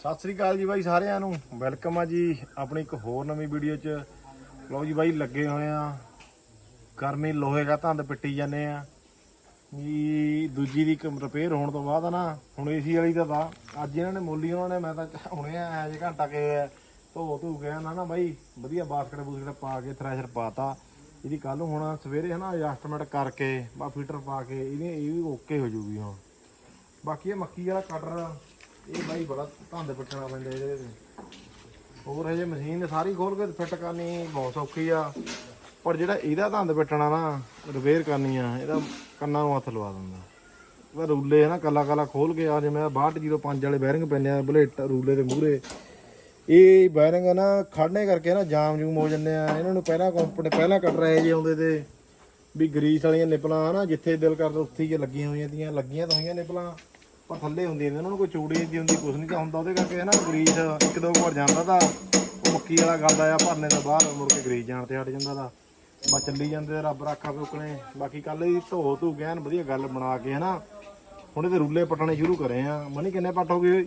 ਸਤਿ ਸ੍ਰੀ ਅਕਾਲ ਜੀ ਬਾਈ ਸਾਰਿਆਂ ਨੂੰ। ਵੈਲਕਮ ਆ ਜੀ ਆਪਣੀ ਇੱਕ ਹੋਰ ਨਵੀਂ ਵੀਡੀਓ 'ਚ। ਲਓ ਜੀ ਬਾਈ ਲੱਗੇ ਹੋਏ ਆ। ਗਰਮੀ ਲੋਹੇ ਦਾ ਧੰਦ ਪਿੱਟੀ ਜਾਂਦੇ ਆ। ਜੀ ਦੂਜੀ ਦੀ ਰਿਪੇਅਰ ਹੋਣ ਤੋਂ ਬਾਅਦ ਨਾ, ਹੁਣ ਏਸੀ ਵਾਲੀ ਦਾ ਤਾਂ ਅੱਜ ਇਹਨਾਂ ਨੇ ਮੋਲੀ ਉਹਨਾਂ ਨੇ, ਮੈਂ ਤਾਂ ਹੁਣੇ ਆਇਆ ਜੇ ਘੰਟਾ ਕੇ ਧੋ ਧੂ ਗਿਆ ਨਾ ਨਾ ਬਾਈ, ਵਧੀਆ ਬਾਸਕਟ ਬੂਸਕਟ ਪਾ ਕੇ ਥ੍ਰੈਸ਼ਰ ਪਾਤਾ। ਇਹਦੀ ਕੱਲ ਨੂੰ ਹੁਣ ਸਵੇਰੇ ਹਨਾ ਐਡਜਸਟਮੈਂਟ ਕਰਕੇ, ਬਾ ਫਿਲਟਰ ਪਾ ਕੇ, ਇਹਦੀ ਇਹ ਵੀ ਓਕੇ ਹੋ ਜੂਗੀ ਹੁਣ। ਬਾਕੀ ਇਹ ਮੱਕੀ ਵਾਲਾ ਕਟਰ ਇਹ ਬਾਈ ਬੜਾ ਧੰਦ ਪਿੱਟਣਾ ਪੈਂਦਾ ਇਹਦੇ ਤੇ। ਹੋਰ ਹਜੇ ਮਸ਼ੀਨ ਸਾਰੀ ਖੋਲ ਕੇ ਫਿੱਟ ਕਰਨੀ ਬਹੁਤ ਸੌਖੀ ਆ। ਪਰ ਜਿਹੜਾ ਇਹਦਾ ਧੰਦ ਪਿੱਟਣਾ ਨਾ ਰਿਪੇਅਰ ਕਰਨੀ ਆ, ਇਹਦਾ ਕੰਨਾਂ ਨੂੰ ਹੱਥ ਲਵਾ ਦਿੰਦਾ। ਉਹਦਾ ਰੂਲੇ ਨਾ ਕੱਲਾ ਕੱਲਾ ਖੋਲ ਕੇ ਆ ਜਿਵੇਂ 6205 ਵਾਲੇ ਬੈਰਿੰਗ ਪੈਂਦੇ ਆ, ਬੁਲੇਟ ਰੂਲੇ ਦੇ ਮੂਹਰੇ। ਇਹ ਬੈਰਿੰਗ ਨਾ ਖੜਨੇ ਕਰਕੇ ਨਾ ਜਾਮ ਜੂਮ ਹੋ ਜਾਂਦੇ ਆ। ਇਹਨਾਂ ਨੂੰ ਪਹਿਲਾਂ ਕੰਪਨੀ ਪਹਿਲਾਂ ਕੱਟ ਰਹੇ ਜੇ ਆਉਂਦੇ ਤੇ। ਵੀ ਗਰੀਸ ਵਾਲੀਆਂ ਨਿਪਲਾਂ ਨਾ ਜਿੱਥੇ ਦਿਲ ਕਰਦਾ ਉੱਥੇ ਹੀ ਲੱਗੀਆਂ ਹੋਈਆਂ ਦੀਆਂ ਲੱਗੀਆਂ ਤਾਂ ਹੋਈਆਂ ਨਿਪਲਾਂ। ਪਰ ਥੱਲੇ ਹੁੰਦੀਆਂ ਨੇ ਉਹਨਾਂ ਨੂੰ ਕੋਈ ਚੂੜੀ ਜੀ ਹੁੰਦੀ ਕੁਝ ਨਹੀਂ ਤਾਂ ਹੁੰਦਾ ਉਹਦੇ ਕਰਕੇ ਨਾ ਗਰੀਸ ਇੱਕ ਦੋ ਵਾਰ ਜਾਂਦਾ ਤਾਂ ਉਹ ਮੱਕੀ ਵਾਲਾ ਗਲਦਾ ਆ ਭਰਨੇ ਤੋਂ ਬਾਹਰ ਮੁੜ ਕੇ ਗਰੀਸ ਜਾਣ ਤੇ ਹਟ ਜਾਂਦਾ ਦਾ ਬਸ ਚੱਲੀ ਜਾਂਦੇ ਰੱਬ ਰਾਖਾ ਰੁਕਣੇ ਬਾਕੀ ਕੱਲ ਹੀ ਧੋ ਧੂ ਗਿਆ ਵਧੀਆ ਗੱਲ ਬਣਾ ਕੇ ਹਨਾ, ਹੁਣ ਇਹਦੇ ਰੁੱਲੇ ਪਟਣੇ ਸ਼ੁਰੂ ਕਰੇ ਆ। ਮਨੀ, ਕਿੰਨੇ ਪੱਟ ਹੋ ਗਏ?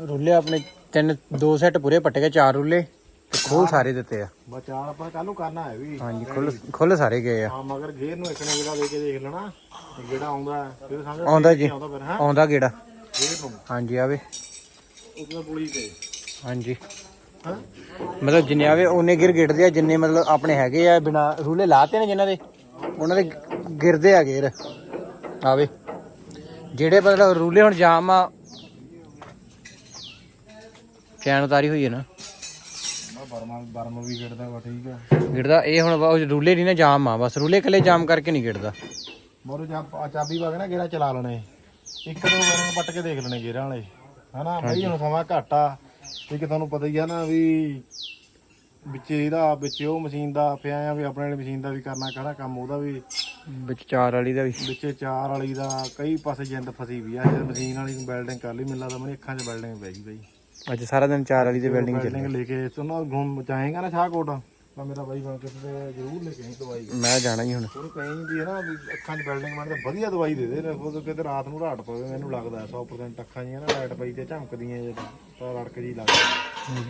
ਰੁੱਲੇ ਆਪਣੇ ਤਿੰਨ, ਦੋ ਸੈੱਟ ਪੂਰੇ ਪੱਟੇ ਗਏ, ਚਾਰ ਰੁੱਲੇ। ਖੋਲ ਸਾਰੇ ਦਿੱਤੇ ਆ। ਬਸ ਚਾਰ ਆਪਾਂ ਕੱਲ ਨੂੰ ਕਰਨਾ ਹੈ ਵੀ। ਹਾਂਜੀ ਖੁੱਲ ਖੁੱਲ ਸਾਰੇ ਗਏ ਆ। ਹਾਂ ਮਗਰ ਗੇਰ ਨੂੰ ਇੱਕ ਨੇ ਜਿਹੜਾ ਦੇ ਕੇ ਦੇਖ ਲੈਣਾ। ਜਿਹੜਾ ਆਉਂਦਾ ਫਿਰ ਸਮਝ ਆਉਂਦਾ ਜੀ। ਆਉਂਦਾ ਫਿਰ ਹਾਂ? ਆਉਂਦਾ ਗੇੜਾ। ਗੇਰ ਨੂੰ। ਹਾਂਜੀ ਆਵੇ। ਉਹਦੇ ਪੁਲੀ ਤੇ। ਹਾਂਜੀ। ਮਤਲਬ ਜਿੰਨੇ ਆਵੇ ਉਹਨੇ ਗਿਰ ਗਿਰਦੇ ਆ ਜਿੰਨੇ ਮਤਲਬ ਆਪਣੇ ਹੈਗੇ ਆ ਬਿਨਾ ਰੁੱਲੇ ਲਾਤੇ ਨੇ ਜਿਨ੍ਹਾਂ ਦੇ ਉਹਨਾਂ ਦੇ ਗਿਰਦੇ ਆ ਗੇਰ। ਆਵੇ। ਜਿਹੜੇ ਮਤਲਬ ਰੁੱਲੇ ਹੁਣ ਜਾਮ ਆ ਚੈਨ ਉਤਾਰੀ ਹੋਈ ਹੈ ਨਾ। ਬਰਮਾ ਬਰਮ ਵੀ ਗਿਰਦਾ ਵਾ ਠੀਕ ਆ। ਗਿਰਦਾ ਇਹ ਹੁਣ ਵਾ- ਉਹ ਰੁੱਲੇ ਨਹੀਂ ਨਾ ਜਾਮ ਆ ਬਸ ਰੁੱਲੇ ਇਕੱਲੇ ਜਾਮ ਕਰਕੇ ਨਹੀਂ ਗਿਰਦਾ ਮੋਰੇ ਜਾਂ ਆ ਚਾਬੀ ਪਾ ਕੇ ਨਾ ਗੇਰਾ ਚਲਾ ਲੈਣੇ। ਇੱਕ ਦੋ ਵਾਰ ਪੱਟ ਕੇ ਦੇਖ ਲੈਣੇ ਗੇਰਾਂ ਵਾਲੇ। ਹਨਾ ਬਈ ਹੁਣ ਸਮਾਂ ਘੱਟ ਆ। ਵੀ ਕਿ ਤੁਹਾਨੂੰ ਪਤਾ ਹੀ ਆ ਨਾ ਵੀ ਵਿੱਚ ਇਹਦਾ ਵਿੱਚ ਉਹ ਮਸ਼ੀਨ ਦਾ ਪਿਆ ਆ ਵੀ ਆਪਣੇ ਵਾਲੀ ਮਸ਼ੀਨ ਦਾ ਵੀ ਕਰਨਾ ਕਿਹੜਾ ਕੰਮ ਉਹਦਾ ਵੀ ਵਿੱਚ ਚਾਰ ਵਾਲੀ ਦਾ ਵੀ। ਵਿੱਚੇ ਚਾਰ ਵਾਲੀ ਦਾ ਕਈ ਪਾਸੇ ਜਿੰਦ ਫਸੀ ਵੀ ਆ ਜਦ ਮਸ਼ੀਨ ਵਾਲੀ ਨੂੰ ਵੈਲਡਿੰਗ ਕਰ ਲਈ ਮੈਨੂੰ ਲੱਗਦਾ ਅੱਖਾਂ 'ਚ ਵੈਲਡਿੰਗ ਪੈ ਗਈ ਬਈ। ਅੱਜ ਸਾਰਾ ਦਿਨ ਚਾਰ ਵਾਲੀ ਦੇ ਬਿਲਡਿੰਗ ਚ ਵੈਲਡਿੰਗ ਲੈ ਕੇ ਤੁਹਾਨੂੰ ਘੁੰਮ ਜਾਏਗਾ ਨਾ ਸ਼ਾਹਕੋਟ? ਤਾਂ ਮੇਰਾ ਬਾਈ ਬਣ ਕੇ ਤੇ ਜ਼ਰੂਰ ਲੈ ਕੇ ਆਈ ਦਵਾਈ। ਮੈਂ ਜਾਣਾ ਹੀ ਹੁਣ। ਉਹਨੂੰ ਕਹੀਂ ਵੀ ਹੈ ਨਾ ਵੀ ਅੱਖਾਂ 'ਚ ਵੈਲਡਿੰਗ ਬਣਦੇ ਵਧੀਆ ਦਵਾਈ ਦੇ ਦੇ ਉਹ ਕਿਤੇ ਰਾਤ ਨੂੰ ਰਾਟ ਪਵੇ ਮੈਨੂੰ ਲੱਗਦਾ 100% ਅੱਖਾਂ ਜੀਆਂ ਨਾ ਲਾਈਟ ਪਈ ਤੇ ਝਮਕਦੀਆਂ ਜਦੋਂ ਤਾਂ ਰੜਕ ਜੀ ਲੱਗਦੀ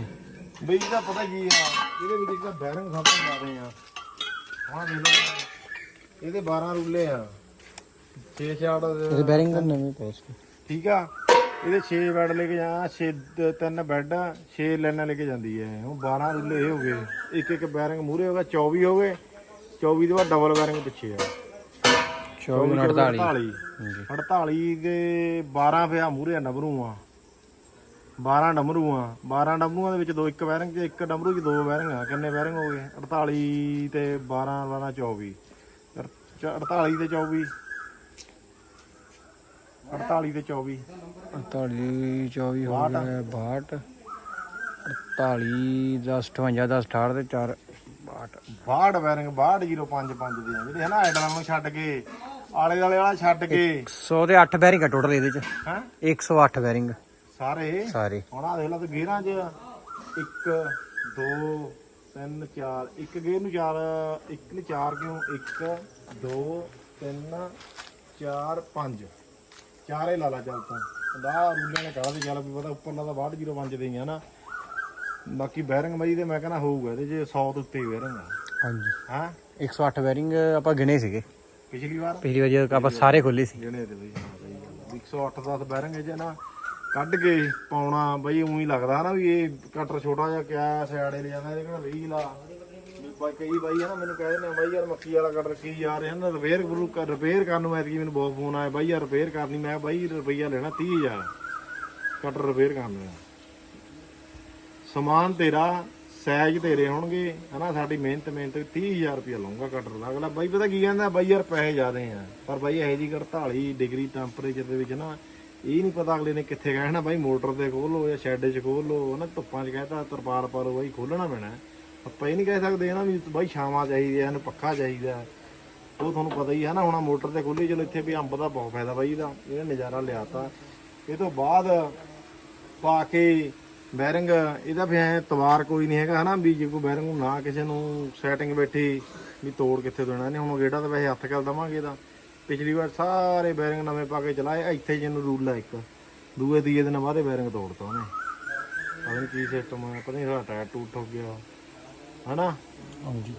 ਬਈ ਇਹਦਾ ਪਤਾ ਕੀ ਆ ਇਹਦੇ ਵਿੱਚ ਜਿਹੜਾ ਬੈਰਿੰਗ ਸਭ ਤੋਂ ਜ਼ਿਆਦਾ ਆ। ਹਾਂ ਦੇਖ ਲਓ ਇਹਦੇ 12 ਰੁੱਲੇ ਆ। 6 ਛਾੜ ਇਹਦੇ ਬੈਰਿੰਗ ਦਾ ਨਵੇਂ ਪਏ ਠੀਕ ਆ? ਇਹਦੇ 6 ਬੈੱਡ ਲੈ ਕੇ ਜਾ 6 ਤਿੰਨ ਬੈੱਡ 6 ਲਾਈਨਾਂ ਲੈ ਕੇ ਜਾਂਦੀ ਹੈ। ਹੁਣ 12 ਰੁੱਲੇ ਹੋ ਗਏ। ਇੱਕ ਇੱਕ ਬੈਰਿੰਗ ਮੂਰੇ ਹੋਗਾ 24 ਹੋ ਗਏ। 24 ਦੇ ਬਾਅਦ ਡਬਲ ਬੈਰਿੰਗ ਪਿੱਛੇ ਆ। 24 48 48 48 ਦੇ 12 ਪਿਆ ਮੂਰੇ ਨਬਰੂ ਆ 12 ਡਮਰੂ ਆ। 12 ਡਮਰੂਆਂ ਦੇ ਵਿੱਚ ਦੋ ਇੱਕ ਬੈਰਿੰਗ ਤੇ ਇੱਕ ਡਮਰੂ 'ਚ ਦੋ ਬੈਰਿੰਗ ਆ। ਕਿੰਨੇ ਬੈਰਿੰਗ ਹੋ ਗਏ? 48 ਤੇ 12 12 24 48 ਤੇ 24 48 ਤੇ 24 48 24 ਹੋ ਗਿਆ 62 48 10 58 10 68 ਤੇ 4 62 ਬਾੜ ਬੈਰਿੰਗ 62055 ਦੇ ਆ ਜਿਹੜੇ ਹਨਾ ਐਡਲਾਂ ਨੂੰ ਛੱਡ ਕੇ ਆਲੇ ਵਾਲੇ ਵਾਲਾ ਛੱਡ ਕੇ। 100 ਤੇ 8 ਬੈਰਿੰਗ ਆ ਟੋਟਲ ਇਹਦੇ ਚ। ਹੈ? 108 ਬੈਰਿੰਗ ਸਾਰੇ? ਸਾਰੇ। ਹੁਣ ਆ ਦੇਖ ਲਾ ਤੇ ਗੇਰਾਂ 'ਚ। 1 2 3 4 ਇੱਕ ਗੇਰ ਨੂੰ 4 ਇੱਕ ਨੂੰ 4 ਕਿਉਂ? 1 2 3 4 5 ਚਾਰੇ ਲਾ ਲਾ ਚੱਲ ਤੂੰ। ਦਾ ਰੂਲਿਆਂ ਨੇ ਕਹਾ ਤੇ ਚੱਲ ਵੀ ਪਤਾ ਉੱਪਰਲਾ ਤਾਂ 6205 ਦੇ ਹੀ ਆ ਨਾ। ਬਾਕੀ ਬੈਰਿੰਗ ਮਈ ਦੇ ਮੈਂ ਕਹਿੰਦਾ ਹੋਊਗਾ ਇਹਦੇ 'ਚ 100 ਤੋਂ ਉੱਤੇ ਹੀ ਬੈਰਿੰਗ ਆ। ਹਾਂਜੀ। ਹਾਂ? 108 ਬੈਰਿੰਗ ਆਪਾਂ ਗਿਣੇ ਸੀਗੇ। ਪਿਛਲੀ ਵਾਰ? ਪਿਛਲੀ ਵਾਰ ਜਦੋਂ ਆਪਾਂ ਸਾਰੇ ਖੋਲੇ ਸੀ। ਜਿਹੜੇ ਤੇ ਬਈ ਹਾਂ ਸਹੀ ਗੱਲ ਆ। 108 ਦਾ ਬੈਰਿੰਗ ਜੇ ਨਾ ਕੱਢ ਕੇ ਪਾਉਣਾ ਬਈ ਉਹੀ ਲੱਗਦਾ ਨਾ ਵੀ ਇਹ ਕਟਰ ਛੋਟਾ ਜਿਹਾ ਕਿਆ ਸਿਆੜੇ ਲੈ ਜਾਂਦਾ ਇਹਦੇ ਕੋਲ 20 ਲਾ ਵੀ ਬਾਈ ਕਈ ਬਾਈ ਆ ਨਾ ਮੈਨੂੰ ਕਹਿੰਦੇ ਨੇ ਬਾਈ ਯਾਰ ਮੱਕੀ ਵਾਲਾ ਕਟਰ ਕੀ ਯਾਰ ਇਹਨਾਂ ਰਿਪੇਅਰ ਗੁਰੂ ਰਿਪੇਅਰ ਕਰਨ ਨੂੰ ਐਤਕੀ ਮੈਨੂੰ ਬਹੁਤ ਫੋਨ ਆਇਆ, ਬਾਈ ਯਾਰ ਰਿਪੇਅਰ ਕਰਨੀ, ਮੈਂ ਬਾਈ ਰੁਪਈਆ ਲੈਣਾ 30000 ਕਟਰ ਰਿਪੇਅਰ ਕਰਨਾ ਸਮਾਨ ਤੇਰਾ ਸਾਈਜ਼ ਤੇਰੇ ਹੋਣਗੇ, ਹਨਾ ਸਾਡੀ ਮਿਹਨਤ ਮਿਹਨਤ 30000 ਰੁਪਇਆ ਲਊਂਗਾ ਕਟਰ ਦਾ। ਅਗਲਾ ਬਾਈ ਪਤਾ ਕੀ ਕਹਿੰਦਾ, ਬਾਈ ਯਾਰ ਪੈਸੇ ਜ਼ਿਆਦੇ ਆ, ਪਰ ਬਾਈ ਇਹੋ ਜੀ 48 ਡਿਗਰੀ ਟੈਂਪਰੇਚਰ ਦੇ ਵਿੱਚ ਨਾ, ਇਹ ਨਹੀਂ ਪਤਾ ਅਗਲੇ ਨੇ ਕਿੱਥੇ ਕਹਿਣਾ, ਬਾਈ ਮੋਟਰ ਤੇ ਖੋਲੋ ਜਾਂ ਸ਼ੈੱਡ 'ਚ ਖੋਲੋ ਨਾ ਧੁੱਪਾਂ 'ਚ ਕਹਿਤਾ, ਤਰਪਾਲ ਪਾਲੋ ਬਾਈ ਖੋਲਣਾ ਪੈਣਾ। ਆਪਾਂ ਇਹ ਨਹੀਂ ਕਹਿ ਸਕਦੇ ਨਾ ਵੀ ਬਾਈ ਛਾਵਾਂ ਚਾਹੀਦੀਆਂ ਇਹਨੂੰ ਪੱਖਾ ਚਾਹੀਦਾ ਉਹ ਤੁਹਾਨੂੰ ਪਤਾ ਹੀ ਹੈ ਨਾ, ਹੁਣ ਮੋਟਰ ਤੇ ਖੁੱਲੀ ਚਲੋ ਇੱਥੇ ਵੀ ਅੰਬ ਦਾ ਬਹੁਤ ਫਾਇਦਾ ਬਾਈ ਇਹਦਾ, ਇਹਨੇ ਨਜ਼ਾਰਾ ਲਿਆਤਾ ਇਹ ਤੋਂ ਬਾਅਦ ਪਾ ਕੇ ਬੈਰਿੰਗ, ਇਹਦਾ ਵੀ ਐ ਤਵਾਰ ਕੋਈ ਨਹੀਂ ਹੈਗਾ ਹਨਾ, ਵੀ ਜੇ ਕੋਈ ਬੈਰਿੰਗ ਨੂੰ ਨਾ ਕਿਸੇ ਨੂੰ ਸੈਟਿੰਗ ਬੈਠੀ, ਵੀ ਤੋੜ ਕਿੱਥੇ ਦੇਣਾ ਨੇ ਹੁਣ ਗੇੜਾ ਤਾਂ ਵੈਸੇ ਹੱਥ ਕਰ ਦਵਾਂਗੇ ਇਹਦਾ। ਪਿਛਲੀ ਵਾਰ ਸਾਰੇ ਬੈਰਿੰਗ ਨਵੇਂ ਪਾ ਕੇ ਚਲਾਏ, ਇੱਥੇ ਜਿਹਨੂੰ ਰੂਲ ਆ ਇੱਕ, ਦੂਏ ਤੀਏ ਦਿਨ ਬਾਅਦ ਇਹ ਬੈਰਿੰਗ ਤੋੜਤਾ ਉਹਨੇ। ਪਤਾ ਨਹੀਂ ਕੀ ਸਿਸਟਮ ਆ, ਪਤਾ ਨਹੀਂ ਸਾਡਾ ਟਾਇਰ ਟੂਟ ਹੋ ਗਿਆ। ਹਨਾ? ਹਾਂਜੀ।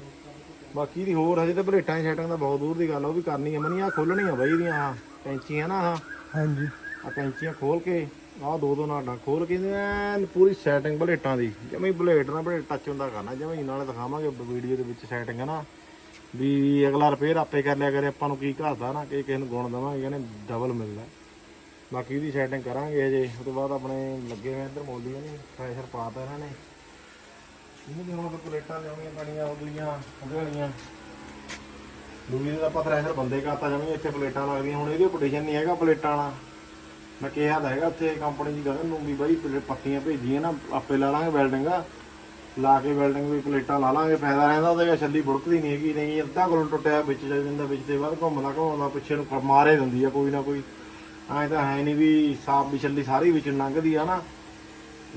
ਬਾਕੀ ਇਹਦੀ ਹੋਰ ਹਜੇ ਤੇ ਬਲੇਟਾਂ ਦੀ ਸੈਟਿੰਗ ਦਾ ਬਹੁਤ ਦੂਰ ਦੀ ਗੱਲ ਆ ਉਹ ਵੀ ਕਰਨੀ ਆ ਮਨੀ ਆ ਖੋਲਣੀਆਂ ਬਾਈ ਇਹਦੀਆਂ ਆਹ ਕੈਂਚੀਆਂ ਨਾ ਆਹ। ਹਾਂਜੀ। ਆ ਕੈਂਚੀਆਂ ਖੋਲ ਕੇ ਆਹ ਦੋ ਦੋ ਨਾੜਾਂ ਖੋਲ ਕੇ ਐਨ ਪੂਰੀ ਸੈਟਿੰਗ ਬਲੇਟਾਂ ਦੀ। ਜਿਵੇਂ ਬਲੇਟ ਨਾਲ ਬਲੇਟ ਟੱਚ ਹੁੰਦਾ ਕਰਨਾ ਜਿਵੇਂ ਹੀ ਨਾਲੇ ਦਿਖਾਵਾਂਗੇ ਵੀਡੀਓ ਦੇ ਵਿੱਚ ਸੈਟਿੰਗ ਹੈ ਨਾ ਵੀ ਅਗਲਾ ਰਿਪੇਅਰ ਆਪੇ ਕਰ ਲਿਆ ਕਰੇ ਆਪਾਂ ਨੂੰ ਕੀ ਘਾਟਦਾ ਨਾ ਕਿ ਕਿਸੇ ਨੂੰ ਗੁਣ ਦੇਵਾਂਗੇ ਕਹਿੰਦੇ ਡਬਲ ਮਿਲਦਾ ਬਾਕੀ ਇਹਦੀ ਸੈਟਿੰਗ ਕਰਾਂਗੇ ਅਜੇ ਉਸ ਤੋਂ ਬਾਅਦ ਆਪਣੇ ਲੱਗੇ ਹੋਏ ਇੱਧਰ ਮੋਲੀਆਂ ਨੇ ਪ੍ਰੈਸ਼ਰ ਪਾਤਾ ਇਹਨਾਂ ਨੇ। ਇਹਨੂੰ ਵੀ ਹੁਣ ਪਲੇਟਾਂ ਲਿਆਉਣੀਆਂ ਪੈਣੀਆਂ, ਉਹ ਉਹਦੇ ਵਾਲੀਆਂ। ਦੂਜੀ ਦਾ ਆਪਾਂ ਪ੍ਰੈਸ਼ਰ ਬੰਦੇ ਕਰਤਾ ਜਾਵਾਂਗੇ ਇੱਥੇ ਪਲੇਟਾਂ ਲੱਗਦੀਆਂ। ਹੁਣ ਇਹਦੀ ਪੋਜੀਸ਼ਨ ਨਹੀਂ ਹੈਗਾ ਪਲੇਟਾਂ ਵਾਲਾ ਮੈਂ ਕਿਹਾ ਤਾਂ ਹੈਗਾ ਉੱਥੇ ਕੰਪਨੀ ਦੀ ਗਗਨ ਨੂੰ ਵੀ ਬਾਈ ਪੱਤੀਆਂ ਭੇਜੀਆਂ ਨਾ, ਆਪੇ ਲਾ ਲਾਂਗੇ ਵੈਲਡਿੰਗ ਲਾ ਕੇ ਵੈਲਡਿੰਗ ਵੀ ਪਲੇਟਾਂ ਲਾ ਲਾਂਗੇ, ਫਾਇਦਾ ਰਹਿੰਦਾ ਉਹਦੇ ਛੱਲੀ ਬੁੜਕਦੀ ਨਹੀਂ ਹੈਗੀ, ਨਹੀਂ ਅੱਧਾ ਕੋਲੋਂ ਟੁੱਟਿਆ ਵਿੱਚ ਚੱਲ ਜਾਂਦਾ, ਵਿੱਚ ਦੇ ਬਾਅਦ ਘੁੰਮਦਾ ਘੁੰਮਦਾ, ਪਿੱਛੇ ਨੂੰ ਕ- ਮਾਰੇ ਦਿੰਦੀ ਆ ਕੋਈ ਨਾ ਕੋਈ। ਐਂ ਤਾਂ ਹੈ ਨਹੀਂ ਵੀ ਸਾਫ਼ ਵੀ ਛੱਲੀ ਸਾਰੀ ਵਿੱਚ ਲੰਘਦੀ ਆ ਨਾ।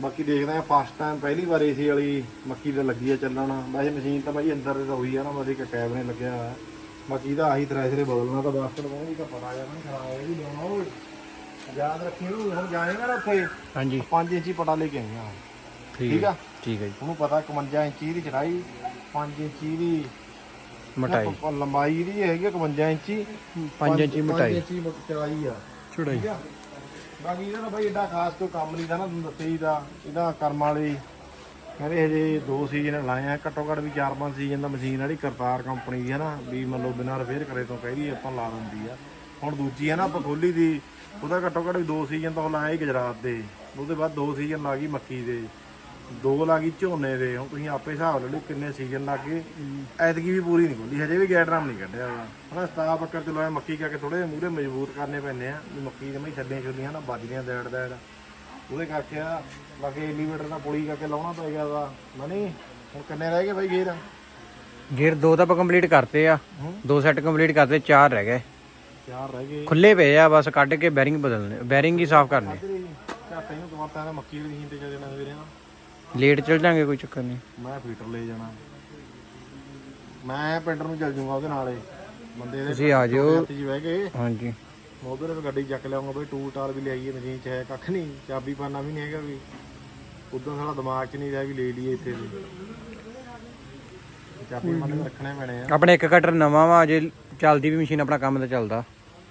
ਬਾਕੀ ਦੇਖਦੇ ਆ ਫਸਟ ਟਾਈਮ ਪਹਿਲੀ ਵਾਰ ਏਸੀ ਵਾਲੀ ਮੱਕੀ ਤੇ ਲੱਗੀ ਆ ਚੱਲਣ। ਵੈਸੇ ਮਸ਼ੀਨ ਤਾਂ ਬਾਈ ਅੰਦਰ ਦੇ ਹੋਈ ਆ ਨਾ ਬਸ ਇੱਕ ਕੈਬਨੇ ਲੱਗਿਆ ਹੋਇਆ। ਬਾਕੀ ਇਹਦਾ ਆਹੀ ਥ੍ਰੈਸ਼ਰੇ ਬਦਲਣਾ ਤਾਂ ਬਾਸਕਟ ਪਾਉਣੀ ਤਾਂ ਪਤਾ ਜਾਣਾ ਖਰਾਬ ਇਹ ਵੀ ਲਿਆਉਣਾ ਉਹ ਯਾਦ ਰੱਖੀ ਉਹ ਹੁਣ ਜਾਏਗਾ ਨਾ ਉੱਥੇ। ਹਾਂਜੀ। 5 ਇੰਚੀ ਪਟਾ ਲੈ ਕੇ ਆਈਆਂ ਠੀਕ ਹੈ ਆ? ਠੀਕ ਹੈ ਜੀ। ਉਹਨੂੰ ਪਤਾ 51 ਇੰਚੀ ਦੀ ਚੜਾਈ 5 ਇੰਚੀ ਦੀ ਮਟਾਈ। ਲੰਬਾਈ ਦੀ ਹੈਗੀ ਆ 51 ਇੰਚੀ। 5 ਇੰਚੀ ਮਟਾਈ। ਇੰਚੀ ਮ- ਚੜਾਈ। ਆ ਆ? ਬਾਕੀ ਇਹਦਾ ਤਾਂ ਬਾਈ ਏਡਾ ਖਾਸ ਕੋਈ ਕੰਮ ਨਹੀਂ ਦਾ ਨਾ, ਤੁਹਾਨੂੰ ਦੱਸਿਆ ਹੀ ਦਾ ਇਹਦਾ ਕਰਮ ਵਾਲੀ ਕਹਿੰਦੇ ਹਜੇ ਦੋ ਸੀਜ਼ਨ ਲਾਏ ਆ, ਘੱਟੋ ਘੱਟ ਵੀ 4-5 ਸੀਜ਼ਨ ਦਾ ਮਸ਼ੀਨ ਵਾਲੀ ਕਰਤਾਰ ਕੰਪਨੀ ਦੀ ਹੈ ਨਾ, ਵੀ ਮੰਨ ਲਓ ਬਿਨਾਂ ਰਿਪੇਅਰ ਕਰੇ ਤੋਂ ਕਹਿ ਕਹਿੰਦੀ ਆਪਾਂ ਲਾ ਦਿੰਦੀ ਆ। ਹੁਣ ਦੂਜੀ ਹੈ ਨਾ, ਆਪਾਂ ਖੋਲੀ ਦੀ, ਉਹਦਾ ਘੱਟੋ ਘੱਟ ਵੀ ਦੋ ਸੀਜ਼ਨ ਤਾਂ ਉਹ ਲਾਇਆ ਹੀ ਗੁਜਰਾਤ ਦੇ। ਉਹਦੇ ਬਾਅਦ ਦੋ ਸੀਜ਼ਨ ਲਾ ਗਈ ਮੱਕੀ ਦੇ। ਦੋ ਲਾ ਗਈ ਝੋਨੇ ਦੇ ਹੁਣ ਤੁਸੀਂ ਆਪੇ ਹਿਸਾਬ ਲੈ ਲਓ ਕਿੰਨੇ ਸੀਜ਼ਨ ਲੱਗ ਗਏ। ਐਤਕੀ ਵੀ ਪੂਰੀ ਨਹੀਂ ਖੋਲੀ ਹਜੇ ਵੀ ਗੈਡਰਾਮ ਨਹੀਂ ਕੱਢਿਆ ਹੋਇਆ। ਹਨਾ ਸਟਾਫ ਅੱਕਰ ਚ ਲੋਇਆ ਮੱਕੀ ਕਰਕੇ ਥੋੜੇ ਮੂਰੇ ਮਜ਼ਬੂਤ ਕਰਨੇ ਪੈਂਦੇ ਆ ਵੀ ਮੱਕੀ ਦੇ ਮੈਂ ਛੱਡੀਆਂ ਛੁੱਲੀਆਂ ਨਾ ਵੱਜਦੀਆਂ ਦੇੜ ਦੇੜ। ਉਹਦੇ ਕਰਕੇ ਆ ਬਾਕੀ ਐਲੀਵੇਟਰ ਦਾ ਪੁਲੀ ਕਰਕੇ ਲਾਉਣਾ ਪੈ ਗਿਆ ਵਾ। ਮਨੀ ਹੁਣ ਕਿੰਨੇ ਰਹਿ ਗਏ ਬਾਈ ਗੇਰ? ਗੇਅਰ ਦੋ ਤਾਂ ਆਪਾਂ ਕੰਪਲੀਟ ਕਰਤੇ ਆ। ਦੋ ਸੈੱਟ ਕੰਪਲੀਟ ਕਰਤੇ ਚਾਰ ਰਹਿ ਗਏ। ਚਾਰ ਰਹਿ ਗਏ। ਖੁੱਲੇ ਪਏ ਆ ਬਸ ਕੱਢ ਕੇ ਬੈਰਿੰਗ ਬਦਲਨੇ ਬੈਰਿੰਗ ਹੀ ਸਾਫ਼ ਕਰਨੇ। ਘਾਟੇ ਨੂੰ ਕਮਾਤਾ ਨਾ ਮੱਕੀ ਦੀ ਮਸ਼ੀਨ ਤੇ ਚੱਲ ਜਾਣਾ ਸਵੇਰੇ ਨਾ। ਲੇਟ ਚਲ ਜਾਾਂਗੇ ਕੋਈ ਚੱਕਰ ਨਹੀਂ। ਮੈਂ ਫੀਟਰ ਲੈ ਜਾਣਾ। ਮੈਂ ਪਿੰਡ ਨੂੰ ਚੱਲ ਜੂਗਾ ਉਹਦੇ ਨਾਲੇ ਬੰਦੇ ਦੇ ਤੁਸੀਂ ਆ ਜਿਓ 'ਚ ਬਹਿ ਕੇ ਹਾਂਜੀ। ਮੈਂ ਉਧਰ ਵੀ ਗੱਡੀ ਚੱਕ ਲਿਆਉਂਗਾ ਬਈ ਟੂਲ ਟਾਲ ਵੀ ਲਿਆਈਏ ਮਸ਼ੀਨ 'ਚ ਹੈ ਕੱਖ ਨਹੀਂ ਚਾਬੀ ਪਾਣਾ ਵੀ ਨਹੀਂ ਹੈਗਾ ਵੀ। ਉਦੋਂ ਸਾਡਾ ਦਿਮਾਗ 'ਚ ਨਹੀਂ ਰਿਹਾ ਵੀ ਲੈ ਲਈਏ ਇੱਥੇ ਵੀ। ਚਾਬੀ ਮੰਨ ਰੱਖਣੇ ਪੈਣੇ ਆ। ਆਪਣੇ ਇੱਕ ਕਟਰ ਨਵਾਂ ਵਾ ਜੇ ਚੱਲਦੀ ਵੀ ਮਸ਼ੀਨ ਆਪਣਾ ਕੰਮ ਤਾਂ ਚੱਲਦਾ।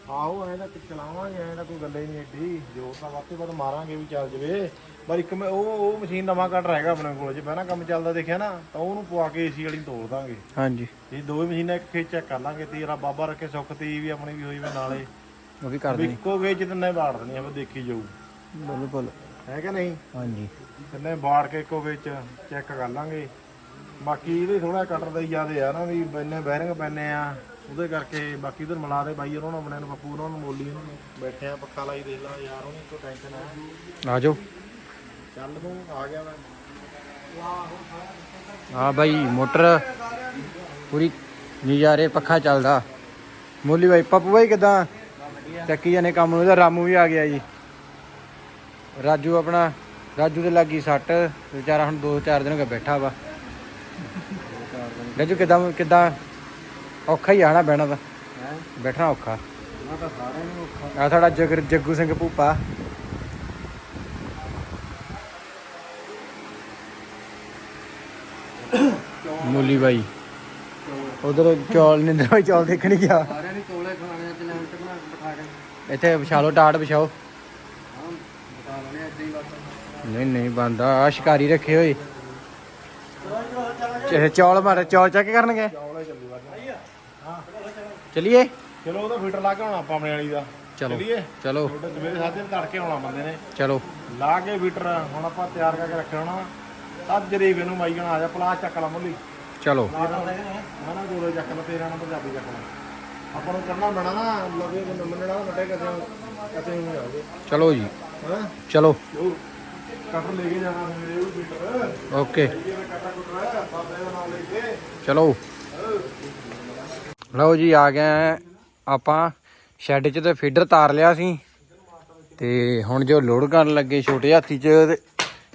ਆਹੋ ਐਂ ਤਾਂ ਚਲਾਵਾਂਗੇ ਐਂ ਤਾਂ ਕੋਈ ਗੱਲ ਹੀ ਨਹੀਂ ਏਡੀ। ਜੋ ਤਾਂ ਵਾਤੇ ਬਾਅਦ ਮਾਰਾਂਗੇ ਵੀ ਚੱਲ ਜਵੇ। ਪਰ ਇੱਕ ਮੈਂ ਉਹ ਉਹ ਮਸ਼ੀਨ ਨਵਾਂ ਕੱਟ ਹੈਗਾ ਆਪਣੇ ਕੋਲ ਜੇ ਪਹਿਲਾਂ ਕੰਮ ਚੱਲਦਾ ਦੇਖਿਆ ਨਾ ਤਾਂ ਉਹਨੂੰ ਪਵਾ ਕੇ ਏਸੀ ਵਾਲੀ ਨੂੰ ਤੋੜ ਦਾਂਗੇ। ਹਾਂਜੀ। ਇਹ ਦੋਵੇਂ ਮਸ਼ੀਨਾਂ ਇੱਕ ਖੇਚ ਚੈੱਕ ਕਰ ਲਾਂਗੇ ਤੇਰਾ ਬਾਬਾ ਰੱਖੇ ਸੁੱਖ ਤੀ ਵੀ ਆਪਣੀ ਵੀ ਹੋਈ ਵੇ ਨਾਲੇ। ਉਹ ਵੀ ਕਰ ਇੱਕੋ ਵੇ ਜਿੰਨੇ ਬਾੜ ਦੇਣੀ ਆ ਫਿਰ ਦੇਖੀ ਜਾਊ। ਬਿਲਕੁਲ। ਹੈ ਕਿ ਨਹੀਂ? ਹਾਂਜੀ। ਤਿੰਨੇ ਬਾੜ ਕੇ ਇੱਕੋ ਵਿੱਚ ਚੈੱਕ ਕਰ ਲਾਂਗੇ। ਬਾਕੀ ਇਹਦੇ ਥੋੜਾ ਕਟਰ ਦਾ ਹੀ ਜ਼ਿਆਦੇ ਆ ਨਾ ਵੀ ਬੰਨੇ ਬੈਰਿੰਗ ਪੈਨੇ ਆ। ਉਹਦੇ ਕਰਕੇ ਬਾਕੀ ਉਧਰ ਮਿਲਾ ਦੇ ਬਾਈ ਉਹਨਾਂ ਨੂੰ ਆਪਣੇ ਨੂੰ ਪੱਪੂ ਉਹਨਾਂ ਨੂੰ ਮੋਲੀ ਉਹਨਾਂ ਨੂੰ। ਬੈਠੇ ਆ ਪੱਖਾ ਲਾਈ ਦੇਖ ਲਾ ਯਾਰ ਉਹਨੂੰ ਕੋਈ ਟੈਨਸ਼ਨ ਆ। ਆ ਜਾਓ। ਚੱਲ ਤੂੰ ਆ ਗਿਆ ਮੈਂ। ਆ ਬਾਈ ਮੋਟਰ ਪੂਰੀ ਨਜ਼ਾਰੇ ਪੱਖਾ ਚੱਲਦਾ। ਮੋਲੀ ਬਾਈ ਪੱਪੂ ਬਾਈ ਕਿਦਾਂ? ਚੱਕੀ ਜਾਨੇ ਕੰਮ ਨੂੰ ਇਹਦਾ ਰਾਮੂ ਵੀ ਆ ਗਿਆ ਜੀ। ਰਾਜੂ ਆਪਣਾ ਰਾਜੂ ਦੇ ਲੱਗੀ ਸੱਟ ਵਿਚਾਰਾ ਹੁਣ 2-4 ਦਿਨ ਹੋ ਗਏ ਬੈਠਾ ਵਾ। ਰਾਜੂ ਕਿਦਾਂ ਕਿਦਾਂ? ਔਖਾ ਹੀ ਆਣਾ ਬਹਿਣਾ ਦਾ ਬੈਠਣਾ ਔਖਾ। ਮੈਂ ਤਾਂ ਸਾਰਿਆਂ ਨੂੰ ਔਖਾ। ਆ ਸਾਡਾ ਜਗਰ ਜੱਗੂ ਸਿੰਘ ਭੂਪਾ। ਮੋਲੀ ਬਾਈ। ਉਧਰ ਚੌਲ ਨਿੰਦਰ ਬਾਈ ਚੌਲ ਦੇਖਣ ਗਿਆ। ਸਾਰਿਆਂ ਨੇ ਚੋਲੇ ਖਾਣੇ ਤੇ ਲੈਂਟ ਬਣਾ ਕੇ ਬਿਠਾ ਕੇ। ਇੱਥੇ ਵਿਛਾ ਲਓ ਟਾਟ ਵਿਛਾਓ। ਹਾਂ ਬਿਠਾ ਲੈਣੇ ਏਦਾਂ ਹੀ ਬਸ। ਨਹੀਂ ਨਹੀਂ ਬੰਦਾ ਆ ਸ਼ਿਕਾਰੀ ਰੱਖੇ ਹੋਏ। ਚਾਹੇ ਚੌਲ ਮਾਰੇ ਚੌਲ ਚੱਕ ਕਰਨਗੇ? ਹਾਂ ਚਲਿਏ? ਚਲੋ ਉਹਦਾ ਫੀਟਰ ਲਾ ਕੇ ਆਉਣਾ ਆਪਾਂ ਆਪਣੇ ਵਾਲੀ ਦਾ। ਚਲੋ ਚਲੀਏ? ਚਲੋ। ਤੁਹਾਡੇ ਸਵੇਰੇ ਸਾਜੇ ਤੜਕੇ ਆਉਣਾ ਬੰਦੇ ਨੇ। ਚਲੋ। ਲਾ ਕੇ ਬੀਟਰ ਹੁਣ ਆਪਾਂ ਤਿਆਰ ਕਰਕੇ ਰੱਖਿਆ ਹੋਣਾ। ਸਾਜਰੇ ਵੀ ਨੂੰ ਮਾਈ ਜਾਣਾ ਆ ਜਾ ਪਲਾਸ ਚੱਕ ਲਾ ਮੁੱਲੀ। ਚਲੋ। ਨਾ ਨਾ ਗੋਲੇ ਚੱਕ ਲਾ ਤੇਰਾ ਨਾ ਪੰਜਾਬੀ ਚੱਕ ਲਾ। ਆਪਾਂ ਨੂੰ ਕਰਨਾ ਪੈਣਾ ਨਾ ਲਵੇ ਮੰਨਣਾ ਵੱਡੇ ਕਦੇ ਕਦੇ ਨੂੰ ਜਾਓਗੇ ਚਲੋ ਜੀ। ਹਾਂ? ਚਲੋ। ਉਹ ਕੱਟ ਲੈ ਕੇ ਜਾਣਾ ਮੇਰੇ ਉਹ ਬੀਟਰ ਓਕੇ। ਕੁੱਟਰਾ ਬਾਬੇ ਲੈ ਕੇ। ਚਲੋ। ਲਓ ਜੀ, ਆ ਗਏ ਆਪਾਂ। ਸ਼ੈੱਡ 'ਚ ਤੇ ਫੀਡਰ ਤਾਰ ਲਿਆ ਸੀ। ਤੇ ਹੁਣ ਜੋ ਲੋਡ ਕਰਨ ਲੱਗੇ ਛੋਟੇ ਹਾਥੀ 'ਚ ਤੇ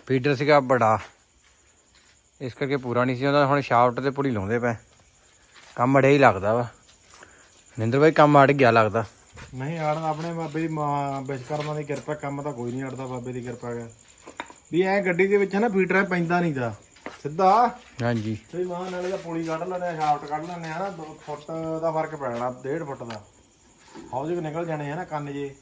ਫੀਡਰ ਸੀਗਾ ਬੜਾ। ਇਸ ਕਰਕੇ ਪੂਰਾ ਨਹੀਂ ਸੀ ਹੁੰਦਾ ਹੁਣ ਸ਼ਾਫਟ ਤੇ ਪੁੜੀ ਲਾਉਂਦੇ ਪਏ। ਕੰਮ ਅੜਿਆ ਹੀ ਲੱਗਦਾ ਵਾ। ਨਿੰਦਰ ਬਾਈ, ਕੰਮ ਅੜ ਗਿਆ ਲੱਗਦਾ। ਨਹੀਂ ਆੜਨ ਆਪਣੇ ਬਾਬੇ ਦੀ ਮਾਂ ਵਿਸ਼ਕਰਮਾ ਦੀ ਕਿਰਪਾ। ਕੰਮ ਤਾਂ ਕੋਈ ਨਹੀਂ ਅੜਦਾ ਬਾਬੇ ਦੀ ਕਿਰਪਾ ਹੈ ਵੀ ਐ ਗੱਡੀ ਦੇ ਵਿੱਚ ਹੈ ਨਾ ਫੀਟਰ ਪੈਂਦਾ ਨਹੀਂ ਦਾ ਸਿੱਧਾ? ਹਾਂਜੀ। ਤੇ ਮਾਂ ਨਾਲੇ ਦਾ ਪੁਲੀ ਕੱਢ ਲੈਂਦੇ ਆ ਸ਼ਾਫਟ ਕੱਢ ਲੈਂਦੇ ਆ ਨਾ 2 ਫੁੱਟ ਦਾ ਫ਼ਰਕ ਪੈ ਜਾਣਾ 1.5 ਫੁੱਟ ਦਾ। ਹੌਜ ਨਿਕਲ ਜਾਣੇ ਆ ਨਾ ਕੰਨ ਜੇ।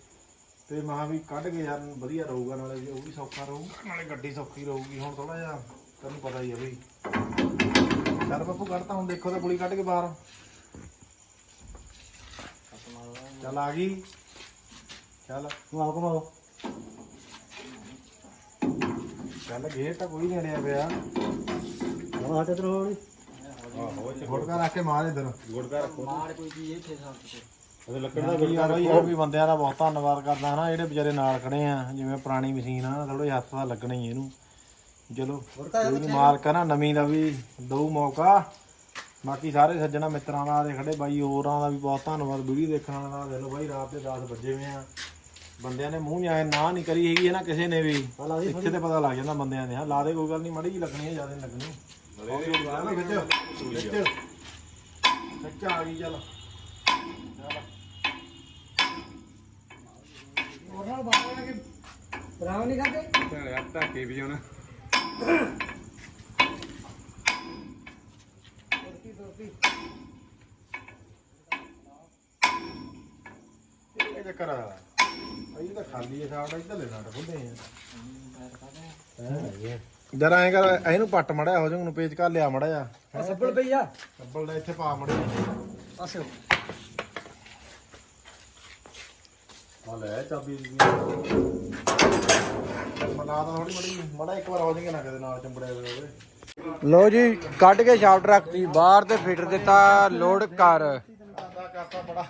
ਤੇ ਮਾਂ ਵੀ ਕੱਢ ਕੇ ਯਾਰ ਵਧੀਆ ਰਹੂਗਾ ਨਾਲੇ ਵੀ ਉਹ ਵੀ ਸੌਖਾ ਰਹੂ। ਨਾਲੇ ਗੱਡੀ ਸੌਖੀ ਰਹੂਗੀ ਹੁਣ ਥੋੜਾ ਜਿਹਾ ਤੈਨੂੰ ਪਤਾ ਹੀ ਆ ਬਈ। ਚੱਲ ਬੱਪੂ ਕੱਢਤਾ ਹੁਣ ਦੇਖੋ ਤਾਂ ਪੁਲੀ ਕੱਢ ਕੇ ਬਾਹਰ। ਚੱਲ ਆ ਗਈ। ਚੱਲ ਤੂੰ ਆਪ ਚੱਲ ਗੇਟ ਤਾਂ ਕੋਈ ਨਹੀਂ ਅੜਿਆ ਪਿਆ। ਹਾਂ ਤੇ ਤਰੋ ਗੁੜਕਾ ਰੱਖ ਕੇ ਮਾਰ ਇਧਰ। ਗੁੜਕਾ ਰੱਖੋ। ਮਾਰ ਕੋਈ ਕੀ ਇੱਥੇ ਸਾਫ਼ ਤੇ ਉਹਦੇ ਲੱਕੜ ਦਾ ਵੀ ਯਾਰ ਉਹ ਵੀ ਬੰਦਿਆਂ ਦਾ ਬਹੁਤ ਧੰਨਵਾਦ ਕਰਦਾ ਹਨਾ ਜਿਹੜੇ ਵਿਚਾਰੇ ਨਾਲ ਖੜੇ ਆ ਜਿਵੇਂ ਪੁਰਾਣੀ ਮਸ਼ੀਨ ਆ ਥੋੜੇ ਹੱਥ ਦਾ ਲੱਗਣਾ ਹੀ ਇਹਨੂੰ। ਚਲੋ ਕੋਈ ਮਾਲਕ ਆ ਨਾ ਨਵੀਂ ਦਾ ਵੀ ਦਊ ਮੌਕਾ। ਬਾਕੀ ਸਾਰੇ ਸੱਜਣਾ ਮਿੱਤਰਾਂ ਦਾ ਦੇ ਖੜੇ ਬਾਈ ਹੋਰਾਂ ਦਾ ਵੀ ਬਹੁਤ ਧੰਨਵਾਦ ਵੀਡੀਓ ਦੇਖਣ ਵਾਲਾ ਦੇ ਲੋ ਬਾਈ ਰਾਤ ਦੇ 10 ਵਜੇ ਵੇ ਆ। ਬੰਦਿਆਂ ਨੇ ਮੂੰਹ ਜਾਏ ਨਾ ਨਹੀਂ ਕਰੀ ਹੈਗੀ ਹੈ ਨਾ ਕਿਸੇ ਨੇ ਵੀ। ਇੱਥੇ ਤੇ ਪਤਾ ਲੱਗ ਜਾਂਦਾ ਬੰਦਿਆਂ ਦੇ ਹਾਂ ਲਾ ਦੇ ਕੋਈ ਗੱਲ ਨਹੀਂ ਮੜੀ ਜੀ ਲੱਗਣੀ ਹੈ ਜ਼ਿਆਦਾ ਨਹੀਂ ਲੱਗਣੀ। ਖਿੱਚ ਖਿੱਚ ਖਿੱਚ ਆ ਗਈ ਚੱਲ। ਉਹਨਾਂ ਬਾਹਰ ਕਿ ਬਰਾਵ ਨਹੀਂ ਕਰਦੇ? ਧਾਕੇ ਵੀ ਹੁਣ ਤੁਰਪੀ ਤੁਰਪੀ ਇਹ ਚੱਕਰ ਆ। ਇਹ ਤਾਂ ਖਾਲੀ ਹੈ ਸਾਡਾ ਇੱਧਰ ਲੈਣਾ ਖੁੱਲੇ ਆ ਜਰਾ ਐਂ ਕਰ ਇਹਨੂੰ ਪੱਟ ਮੜਿਆ ਹੋ ਜਾਊ ਨੂੰ ਪੇਚ ਕਰ ਲਿਆ ਮੜਿਆ। ਆ ਸੱਬਲ ਪਈਆ ਕੱਬਲ ਦਾ ਇੱਥੇ ਪਾ ਮੜਿਆ। ਪਾਸੇ ਆ ਲੈ ਚਾਬੀ ਮਲਾ ਤਾਂ ਥੋੜੀ ਮੜੀ ਮੜਾ ਇੱਕ ਵਾਰ ਹੋ ਜਾਏਗਾ ਨਾ ਕਦੇ ਨਾਲ ਚੰਬੜਿਆ ਹੋਵੇ। ਲੋ ਜੀ ਕੱਢ ਕੇ ਸ਼ਾਫਟ ਰੱਖਤੀ ਬਾਹਰ ਤੇ ਫੀਡਰ ਦਿੱਤਾ ਲੋਡ ਕਰ। ਕਰਤਾ ਬੜਾ।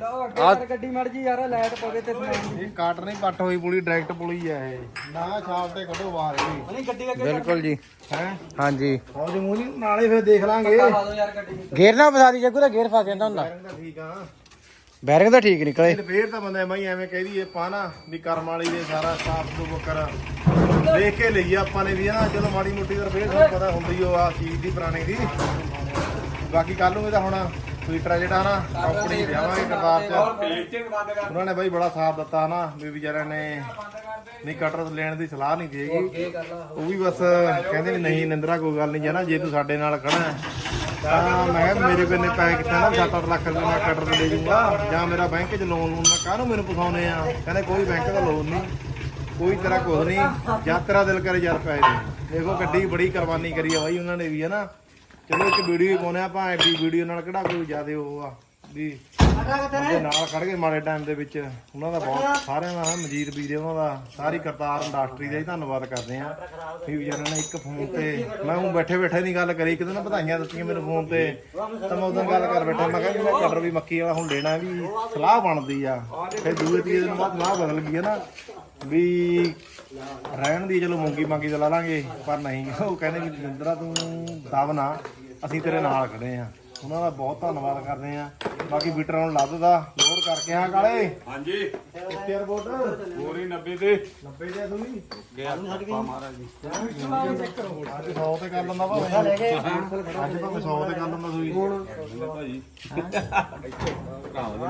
ਲਓ ਅੱਗੇ ਗੱਡੀ ਮੜ ਜੀ ਯਾਰ ਲਾਈਟ ਪਵੇ ਤੇ ਸਮਾਨ ਇਹ ਕਾਟ ਨਹੀਂ ਪੱਟ ਹੋਈ ਪੁਲੀ ਡਾਇਰੈਕਟ ਪੁਲੀ ਆ ਇਹ। ਨਾ ਛਾਪ ਤੇ ਕੱਢੋ ਬਾਹਰ ਇਹ ਨਹੀਂ ਗੱਡੀ ਅੱਗੇ ਬਿਲਕੁਲ ਜੀ। ਹੈ? ਹਾਂਜੀ। ਹੋ ਜੇ ਮੂੰਹ ਨਹੀਂ ਨਾਲੇ ਫਿਰ ਦੇਖ ਲਾਂਗੇ। ਲਾ ਦੋ ਯਾਰ ਗੱਡੀ। ਨੂੰ। ਗੇਰ ਨਾ ਫਸਾ ਦੀ ਜੱਗੂ ਦਾ ਗੇਰ ਫਸ ਜਾਂਦਾ ਹੁੰਦਾ। ਤਾਂ ਠੀਕ ਆ। ਬੈਰਿੰਗ ਤਾਂ ਠੀਕ ਨਿਕਲੇ। ਫੇਰ ਤਾਂ ਬੰਦੇ ਮੈਂ ਐਵੇਂ ਕਹਿ ਦਈਏ ਪਾਣਾ ਵੀ ਕਰਮ ਵਾਲੀ ਦੇ ਸਾਰਾ ਸਾਫ਼ ਤੋਂ ਬੱਕਰ ਦੇਖ ਕੇ ਲਈ ਆਪਾਂ ਨੇ ਵੀ ਨਾ ਚਲੋ ਮਾੜੀ ਮੋਟੀ ਤਾਂ ਫੇਰ ਪਤਾ ਹੁੰਦੀ ਓ ਆ ਚੀਜ਼ ਦੀ ਪੁਰਾਣੇ ਦੀ। ਬਾਕੀ ਕੱਲ ਨੂੰ ਇਹਦਾ ਹੁਣ। ਟਵਿੱਟਰ ਜਿਹੜਾ ਨਾ ਕੰਪਨੀ ਵਿਆਵਾਂਗੇ ਕਰਤਾਰ ਚ। ਉਹਨਾਂ ਨੇ ਬਾਈ ਬੜਾ ਸਾਥ ਦਿੱਤਾ ਨਾ ਵੀ ਵਿਚਾਰਿਆਂ ਨੇ ਨਹੀਂ ਕਟਰ ਲੈਣ ਦੀ ਸਲਾਹ ਨਹੀਂ ਦੇਗੀ। ਉਹ ਵੀ ਬਸ ਕਹਿੰਦੇ ਵੀ ਨਹੀਂ ਨਿੰਦਰਾ ਕੋਈ ਗੱਲ ਨਹੀਂ ਜਨਾ ਜੇ ਤੂੰ ਸਾਡੇ ਨਾਲ ਖੜਾ ਹੈ ਤਾਂ ਮੈਂ ਕਿਹਾ ਮੇਰੇ ਕੋਲ ਨੇ ਪੈਸੇ ਕਿੱਥੇ ਨਾ 7-8 ਲੱਖ ਰੁਪਏ ਮੈਂ ਕਟਰ ਦੇ ਦੂੰਗਾ। ਜਾਂ ਮੇਰਾ ਬੈਂਕ 'ਚ ਲੋਨ ਲੂਨ ਮੈਂ ਕਾਹਨੂੰ ਮੈਨੂੰ ਫਸਾਉਨੇ ਆ? ਕਹਿੰਦੇ ਕੋਈ ਬੈਂਕ ਦਾ ਲੋਨ ਨਹੀਂ ਕੋਈ ਤੇਰਾ ਕੁਝ ਨਹੀਂ ਜਾਂ ਤੇਰਾ ਦਿਲ ਕਰੇ ਯਾਰ ਪੈਸੇ ਦੇਖੋ ਗੱਡੀ ਬੜੀ ਕੁਰਬਾਨੀ ਕਰੀ ਆ ਬਾਈ ਉਹਨਾਂ ਨੇ ਵੀ ਹਨਾ। ਚਲੋ ਇੱਕ ਵੀਡੀਓ ਪਾਉਨੇ ਆ ਭਾਵੇਂ ਐਡੀ ਵੀਡੀਓ ਨਾਲ ਕਿਹੜਾ ਕੋਈ ਜ਼ਿਆਦੇ ਉਹ ਆ ਵੀ ਉਹਦੇ ਨਾਲ ਖੜ ਕੇ ਮਾੜੇ ਟਾਈਮ ਦੇ ਵਿੱਚ। ਉਹਨਾਂ ਦਾ ਬਹੁਤ ਸਾਰਿਆਂ ਦਾ ਹੈ ਮਜੀਦ ਵੀਰੇ ਉਹਨਾਂ ਦਾ ਸਾਰੀ ਕਰਤਾਰ ਇੰਡਸਟਰੀ ਦਾ ਹੀ ਧੰਨਵਾਦ ਕਰਦੇ ਆ ਵੀ ਵਿਚਾਰਿਆਂ ਨੇ ਇੱਕ ਫੋਨ ਤੇ ਮੈਂ ਉਹ ਬੈਠੇ ਬੈਠੇ ਨਹੀਂ ਗੱਲ ਕਰੀ ਇੱਕ ਦਿਨ ਵਧਾਈਆਂ ਦਿੱਤੀਆਂ ਮੈਨੂੰ ਫੋਨ ਤੇ। ਤਾਂ ਮੈਂ ਉਦੋਂ ਗੱਲ ਕਰ ਬੈਠਾ ਮੈਂ ਕਿਹਾ ਵੀ ਮੈਂ ਕਟਰ ਵੀ ਮੱਕੀ ਵਾਲਾ ਹੁਣ ਲੈਣਾ ਵੀ ਸਲਾਹ ਬਣਦੀ ਆ। ਫਿਰ ਦੂਏ ਤੀਏ ਦਿਨ ਬਾਅਦ ਸਲਾਹ ਬਦਲ ਗਈ ਹੈ ਨਾ। ਵੀ ਰਹਿਣ ਦੀ ਚਲੋ ਮੂੰਗੀ ਮਾਂਗੀ ਤਾਂ ਲਾ ਲਾਂਗੇ, ਪਰ ਨਹੀਂ, ਉਹ ਕਹਿੰਦੇ ਵੀ ਜਿੰਦਰਾ ਤੂੰ ਦਬ ਨਾ, ਅਸੀਂ ਤੇਰੇ ਨਾਲ ਖੜੇ ਆ। ਉਹਨਾਂ ਦਾ ਬਹੁਤ ਧੰਨਵਾਦ ਕਰਦੇ ਆ ਬਾਕੀ ਬੀਟਰ ਹੁਣ ਲੱਦਦਾ ਲੋਡ ਕਰਕੇ ਆ ਕਾਲੇ। ਹਾਂਜੀ। ਕਿੱਥੇ ਰਿਪੋਰਟ ਪੂਰੀ 90 ਤੇ 90 ਦੇ ਤੂੰ ਵੀ। ਗਿਆ ਪਾ ਮਹਾਰਾਜ ਜੀ ਅੱਜ 100 ਤੇ ਕਰ ਲੈਂਦਾ ਭਾਵੇਂ। ਅੱਜ ਭਾਵੇਂ 100 ਤੇ ਕਰ ਲੈਂਦਾ ਸੂਈ ਭਾਜੀ।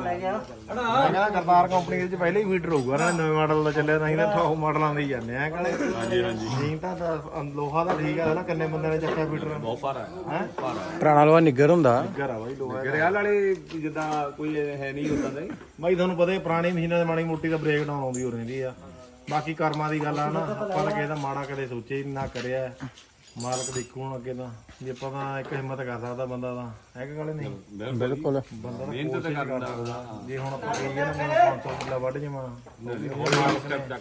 ਲੈ ਗਿਆ ਮੈਂ ਕਹਿੰਦਾ ਕਰਤਾਰ ਕੰਪਨੀ ਦੇ ਵਿੱਚ ਪਹਿਲੇ ਹੀ ਫੀਟਰ ਹੋਊਗਾ ਨੇ ਨਵੇਂ ਮਾਡਲ ਦਾ ਚੱਲਿਆ ਤਾਂ ਟੌਪ ਮਾਡਲਾਂ ਦੇ ਹੀ ਜਾਂਦੇ ਆ ਕਾਲੇ। ਹਾਂਜੀ ਹਾਂਜੀ। ਨਹੀਂ ਤਾਂ ਲੋਹਾ ਦਾ ਠੀਕ ਆ ਨਾ ਕਿੰਨੇ ਬੰਦਿਆਂ ਨੇ ਚੱਕਿਆ ਫੀਟਰ ਬਹੁਤ ਭਾਰਾ ਹੈ। ਹੈ? ਪੁਰਾਣਾ ਲੋਹਾ ਨਿੱਗਰ ਹੁੰਦਾ। ਘਰ ਆ ਬਾਈ ਲੋਹਾ ਗਰਿਆਲ ਵਾਲੇ ਜਿੱਦਾਂ ਕੋਈ ਹੈ ਨਹੀਂ ਹੁੰਦਾ ਨਹੀਂ ਬਾਈ ਤੁਹਾਨੂੰ ਪਤਾ ਹੀ ਪੁਰਾਣੀ ਮਸ਼ੀਨਾਂ ਦੇ ਮਾੜੀ ਮੋਟੀ ਦਾ ਬ੍ਰੇਕ ਡਾਊਨ ਆਉਂਦੀ ਹੋ ਰਹਿੰਦੀ ਆ। ਬਾਕੀ ਕਰਮਾਂ ਦੀ ਗੱਲ ਆ ਨਾ ਆਪਾਂ ਤਾਂ ਕਿਸੇ ਦਾ ਮਾੜਾ ਕਦੇ ਸੋਚਿਆ ਹੀ ਨਾ ਕਰਿਆ। ਮਾਲਕ ਦੇਖੂ ਹੁਣ ਅੱਗੇ ਤਾਂ ਜੇ ਆਪਾਂ ਤਾਂ ਇੱਕ ਹਿੰਮਤ ਕਰ ਸਕਦਾ ਬੰਦਾ ਤਾਂ ਹੈ ਕਿ ਗੱਲ ਨਹੀਂ? ਬਿਲਕੁਲ। ਬੰਦਾ ਮਿਹਨਤ ਤੇ ਕਰ ਸਕਦਾ ਜੇ ਹੁਣ ਆਪਾਂ ਕਹੀਏ ਨਾ ਮੈਂ 500 ਕਿੱਲਾ ਵੱਢ ਜਾਵਾਂ।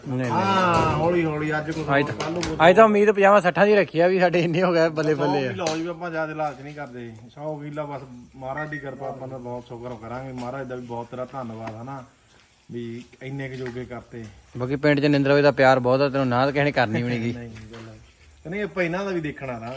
ਨਹੀਂ ਹਾਂ ਹੌਲੀ ਹੌਲੀ ਅੱਜ ਕੋ ਕੱਲ ਨੂੰ ਅੱਜ ਤਾਂ ਉਮੀਦ 50 60 ਦੀ ਰੱਖੀ ਆ ਵੀ ਸਾਡੇ ਇੰਨੇ ਹੋ ਗਏ ਬੱਲੇ ਬੱਲੇ ਆ ਲਓ ਜੀ ਆਪਾਂ ਜ਼ਿਆਦਾ ਲਾਲਚ ਨਹੀਂ ਕਰਦੇ। 100 ਕਿੱਲਾ ਬਸ ਮਹਾਰਾਜ ਦੀ ਕਿਰਪਾ ਆਪਾਂ ਦਾ ਬਹੁਤ ਸ਼ੁਕਰ ਕਰਾਂਗੇ। ਮਹਾਰਾਜ ਦਾ ਵੀ ਬਹੁਤ ਤੇਰਾ ਧੰਨਵਾਦ ਹਨਾ? ਵੀ ਇੰਨੇ ਕੁ ਜੋਗੇ ਕਰਤੇ। ਬਾਕੀ ਪਿੰਡ 'ਚ ਨਿੰਦਰੋਏ ਦਾ ਪਿਆਰ ਬਹੁਤ ਆ ਤੈਨੂੰ ਨਾ ਨੇ ਕਰਨੀ ਵੀ ਨਹੀਂਗੀ ਨਹੀਂ ਆਪਾਂ ਇਹਨਾਂ ਦਾ ਵੀ ਦੇਖਣਾ ਨਾ।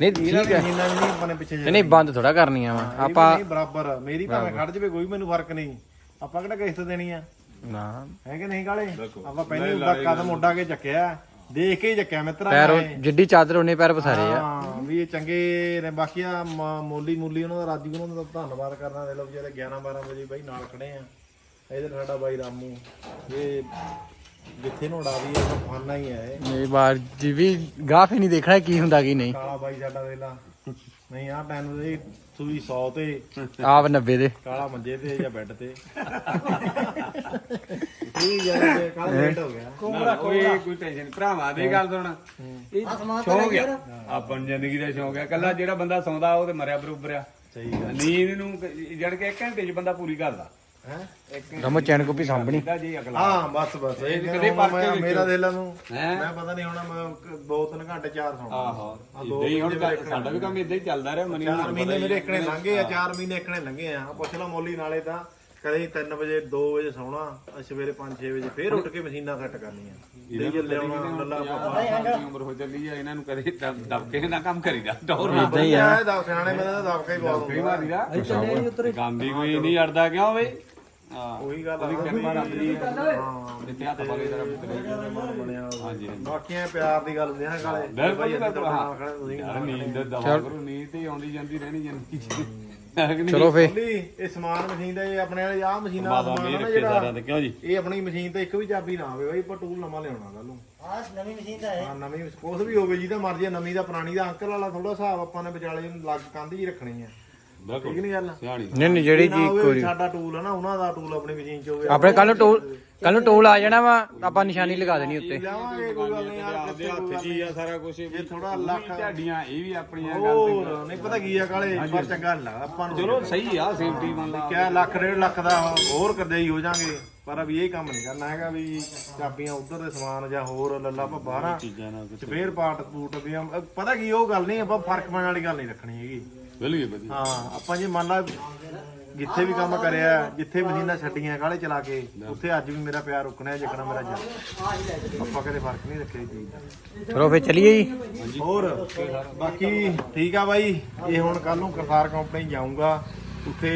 ਨਹੀਂ ਠੀਕ ਹੈ। ਮਸ਼ੀਨਾਂ ਵੀ ਨਹੀਂ ਆਪਾਂ ਨੇ ਪਿੱਛੇ ਨਹੀਂ, ਨਹੀਂ ਬੰਦ ਥੋੜਾ ਕਰਨੀਆਂ ਵਾ। ਆਪਾਂ ਨਹੀਂ ਬਰਾਬਰ ਮੇਰੀ ਭਾਵੇਂ ਖੜ ਜਵੇ ਕੋਈ ਮੈਨੂੰ ਫ਼ਰਕ ਨਹੀਂ। ਆਪਾਂ ਕਿਹੜਾ ਕਿਸ਼ਤ ਦੇਣੀ ਆ? ਨਾ। ਹੈ ਕਿ ਨਹੀਂ ਕਾਲੇ? ਆਪਾਂ ਪਹਿਲੇ ਉੱਡਾ ਕਦਮ ਉੱਡਾ ਕੇ ਚੱਕਿਆ। ਦੇਖ ਕੇ ਹੀ ਚੱਕਿਆ ਮਿੱਤਰਾ ਪੈਰ ਮੈਂ। ਜਿੱਡੀ ਚਾਦਰ ਉਹਨੇ ਪੈਰ ਪਸਾਰੇ ਆ। ਹਾਂ ਵੀ ਇਹ ਚੰਗੇ ਨੇ। ਬਾਕੀ ਆ ਮੋਲੀ ਮੂਲੀ ਉਹਨਾਂ ਦਾ ਰਾਜੂ ਉਹਨਾਂ ਦਾ ਧੰਨਵਾਦ ਕਰਨਾ। ਦੇ ਲੋ ਜਿਹੜੇ 11 12 ਵਜੇ ਬਾਈ ਨਾਲ ਖੜੇ ਆ। ਇਧਰ ਸਾਡਾ ਬਾਈ ਰਾਮੂ। ਇਹ ਜਿੱਥੇ ਨੂੰ ਉਡਾ ਦੀ ਉਹ ਫਾਨਾ ਹੀ ਹੈ ਇਹ। ਇਹ ਬਾਰ ਜੀ ਵੀ ਗਾਫ ਹੀ ਨਹੀਂ ਦੇਖਣਾ ਕੀ ਹੁੰਦਾ ਕੀ ਨਹੀਂ। ਕਾਲਾ ਬਾਈ ਸਾਡਾ ਵੇਲਾ ਨਹੀਂ ਆਹ ਟਾਈਮ ਦੇ ਸੂਈ 100 ਤੇ। ਆਪ 90 ਦੇ। ਕਾਲਾ ਮੰਜੇ ਤੇ ਜਾਂ ਬੈੱਡ ਤੇ। ਠੀਕ ਹੈ ਕਾਲਾ ਲੇਟ ਹੋ? ਗਿਆ। ਕੋਈ ਕੋਈ ਟੈਨਸ਼ਨ ਭਰਾਵਾਂ ਦੀ ਗੱਲ ਸੁਣ। ਇਹ ਸ਼ੌਂਕ ਆ। ਆਪਾਂ ਨੂੰ ਜ਼ਿੰਦਗੀ ਦਾ ਸ਼ੌਂਕ ਆ। ਕੱਲਾ ਜਿਹੜਾ ਬੰਦਾ ਸੌਂਦਾ ਉਹ ਤੇ ਮਰਿਆ ਬਰੋਬਰ ਆ। ਸਹੀ ਗੱਲ। ਨੀਂਦ ਨੂੰ ਜੜ ਕੇ 1 ਘੰਟੇ 'ਚ ਬੰਦਾ ਪੂਰੀ ਕਰਦਾ। ਹੈ? ਇੱਕ ਰਮੋ ਚੈਨ ਕੋ ਵੀ ਸਾਂਭਣੀ। ਦਾ ਜੀ ਅਗਲਾ। ਹਾਂ ਬਸ ਬਸ। ਇਹ ਕਦੇ ਕੇ ਮੇਰਾ ਦੇ ਲਾ ਨੂੰ ਹੈਂ? ਮੈਂ ਪਤਾ ਨਹੀਂ ਹੋਣਾ ਮੈਂ ਕ- ਦੋ ਤਿੰਨ ਘੰਟੇ ਚਾਰ ਸੌਣਾ ਆਹੋ ਇਦਾਂ ਹੀ ਹੁਣ ਸਾਡਾ ਵੀ ਕੰਮ ਇਦਾਂ ਹੀ ਚੱਲਦਾ ਰਿਹਾ ਮਨੀ ਚਾਰ ਮਹੀਨੇ ਮੇਰੇ ਇੱਕਣੇ ਲੰਘੇ ਆ ਚਾਰ ਮਹੀਨੇ ਇੱਕਣੇ ਲੰਘੇ ਆ। ਪੁੱਛ ਲਾ ਮੋਲੀ ਨਾਲੇ ਤਾਂ ਕਦੇ 3 ਵਜੇ 2 ਵਜੇ ਸੌਣਾ ਅ ਸਵੇਰੇ 5-6 ਵਜੇ ਫੇਰ ਉੱਠ ਕੇ ਮਸ਼ੀਨਾਂ ਸੈੱਟ ਕਰਨੀਆਂ। ਡੀਜ਼ਲ ਲਿਆਉਣਾ ਲੱਲਾ ਪਾਪਾ। ਦੀ ਉਮਰ ਹੋ ਚੱਲੀ ਆ ਇਹਨਾਂ ਨੂੰ ਕਦੇ ਦਬ- ਦਬਕੇ ਨਾ ਕੰਮ ਕਰੀਦਾ ਡੋਰ ਨਾ ਇਦਾਂ ਹੀ ਆ। ਸਿਆਣੇ ਮੈਂ ਤਾਂ ਦਬਕਾ ਹੀ ਬਹੁਤ ਕਈ ਹੁੰਦਾ ਵਾਰੀ ਦਾ ਗਾਂਧੀ ਕੋਈ ਨਹੀਂ ਅੜਦਾ ਕਿਉਂ ਵੇ ਹਾਂ ਉਹੀ ਗੱਲ ਆ। ਉਹਦੀ ਕਿਰਪਾ ਰੱਬ ਦੀ ਆ। ਹਾਂ ਜਿੱਥੇ ਹੱਥ ਪਾਵੇ ਜਰਾ ਪੁੱਤਰੇ ਬਣਿਆ ਹਾਂਜੀ ਹਾਂਜੀ। ਬਾਕੀਆਂ ਪਿਆਰ ਦੀ ਗੱਲ ਹੁੰਦੀ ਆ ਨਾ ਕਾਲੇ ਬਿਲਕੁਲ ਭਾਈ ਅਸੀਂ ਬਿਲਕੁਲ ਤੁਹਾਡੇ ਹਾਂ। ਨਾਲ ਖੜੇ ਤੁਸੀਂ ਯਾਰ ਨੀਂਦ ਦਵਾ ਕਰੋ ਨੀਂਦ ਤੇ ਆਉਂਦੀ ਜਾਂਦੀ ਰਹਿਣੀ ਜਾਂਦੀ। ਹੈ। ਕਿ ਨਹੀਂ? ਚਲੋ ਫੇ। ਬੋਲੀ ਇਹ ਸਮਾਨ ਮਸ਼ੀਨ ਦਾ ਇਹ ਆਪਣੇ ਵਾਲੀ ਆਹ ਮਸ਼ੀਨਾਂ ਦਾ ਮਾਤਾ ਸਮਾਨ ਮੇਰ ਆ ਨਾ ਰੱਖੇ ਸਾਰਿਆਂ ਜਿਹੜਾ ਤੇ ਕਿਉਂ ਜੀ? ਇਹ ਆਪਣੀ ਮਸ਼ੀਨ ਤੇ ਇੱਕ ਵੀ ਚਾਬੀ ਨਾ ਹੋਵੇ ਬਾਈ ਆਪਾਂ ਟੂਲ ਨਵਾਂ ਲਿਆਉਣਾ ਕੱਲ ਨੂੰ। ਆਹ ਨਵੀਂ ਮਸ਼ੀਨ ਤਾਂ ਹੈ ਹਾਂ ਨਵੀਂ ਕੁਛ ਵੀ ਹੋਵੇ ਜਿਹਦਾ ਮਰਜ਼ੀ ਨਵੀਂ ਦਾ ਪੁਰਾਣੀ ਦਾ ਅੰਕਲ ਵਾਲਾ ਥੋੜਾ ਹਿਸਾਬ ਆਪਾਂ ਨੇ ਵਿਚਾਲੇ ਨੂੰ ਲੱਗ ਕੰਧ ਹੀ ਰੱਖਣੀ ਆ। ਠੀਕ ਬਿਲਕੁਲ ਨਹੀਂ ਗੱਲ? ਸਿਆਣੀ। ਨਹੀਂ ਨਹੀਂ ਜਿਹੜੀ ਨਾ ਜੀ ਹੋਵੇ ਕੋਈ ਸਾਡਾ ਟੂਲ ਹੈ ਨਾ ਉਹਨਾਂ ਦਾ ਟੂਲ ਆਪਣੀ ਮਸ਼ੀਨ 'ਚ ਹੋਵੇ। ਆਪਣੇ ਕੱਲ ਨੂੰ ਟੋਲ ਕੱਲ ਨੂੰ ਟੋਲ ਆ ਜਾਣਾ ਵਾ ਆਪਾਂ ਨਿਸ਼ਾਨੀ ਲਗਾ ਦੇਣੀ ਉੱਤੇ। ਲਿਆਵਾਂਗੇ ਕੋਈ ਗੱਲ ਨਹੀਂ ਯਾਰ ਆਪਦੇ ਹੱਥ 'ਚ ਹੀ ਆ ਸਾਰਾ ਕੁਝ ਇਹ ਥੋੜਾ ਲੱਖ ਢਾਡੀਆਂ ਇਹ ਵੀ ਆਪਣੀਆਂ ਗੱਲ ਹੋਰ ਨਹੀਂ ਪਤਾ ਕੀ ਆ ਕਾਲੇ ਪਰ ਚੰਗਾ ਲੱਗਦਾ ਆਪਾਂ ਨੂੰ ਚਲੋ ਸਹੀ ਆ ਸੇਫਟੀ ਮੰਨ ਲਾ। ਕਿਆ ਲੱਖ ਡੇਢ ਲੱਖ ਦਾ ਹੋਰ ਕਰਦੇ ਹੀ ਹੋ ਜਾਾਂਗੇ ਪਰ ਅਭੀ ਇਹ ਕੰਮ ਨਹੀਂ ਕਰਨਾ ਹੈਗਾ ਵੀ ਚਾਬੀਆਂ ਉਧਰ ਦੇ ਸਮਾਨ ਜਾਂ ਹੋਰ ਲੱਲਾ ਆਪਾਂ ਬਾਹਰਾਂ। ਚੀਜ਼ਾਂ ਨਾਲ ਸਪੇਅਰ ਪਾਰਟ ਬੂਟ ਵੀ ਆ- ਪਤਾ ਕੀ ਉਹ ਗੱਲ ਨਹੀਂ ਆਪਾਂ ਫ਼ਰਕ ਪਾਉਣ ਵਾਲੀ ਗੱਲ ਨਹੀਂ ਰੱਖਣੀ ਹੈਗੀ। ਬਿਲਕੁਲ ਵਧੀਆ ਹਾਂ ਆਪਾਂ ਜੇ ਮੰਨ ਲਾ ਜਿੱਥੇ ਵੀ ਕੰਮ ਕਰਿਆ ਜਿੱਥੇ ਮਸ਼ੀਨਾਂ ਛੱਡੀਆਂ ਕਾਲੇ ਚਲਾ ਕੇ ਉੱਥੇ ਅੱਜ ਵੀ ਮੇਰਾ ਪਿਆਰ ਰੁਕਣਾ ਜਿੱਕਣਾ ਮੇਰਾ ਜਾ ਆਪਾਂ ਕਦੇ ਫ਼ਰਕ ਨਹੀਂ ਰੱਖਿਆ ਦਾ ਚਲੋ ਫੇ ਚਲੀਏ ਜੀ। ਹੋਰ ਬਾਕੀ ਠੀਕ ਆ ਬਾਈ। ਇਹ ਹੁਣ ਕੱਲ ਨੂੰ ਕਰਤਾਰ ਕੰਪਨੀ ਜਾਊਂਗਾ। ਉੱਥੇ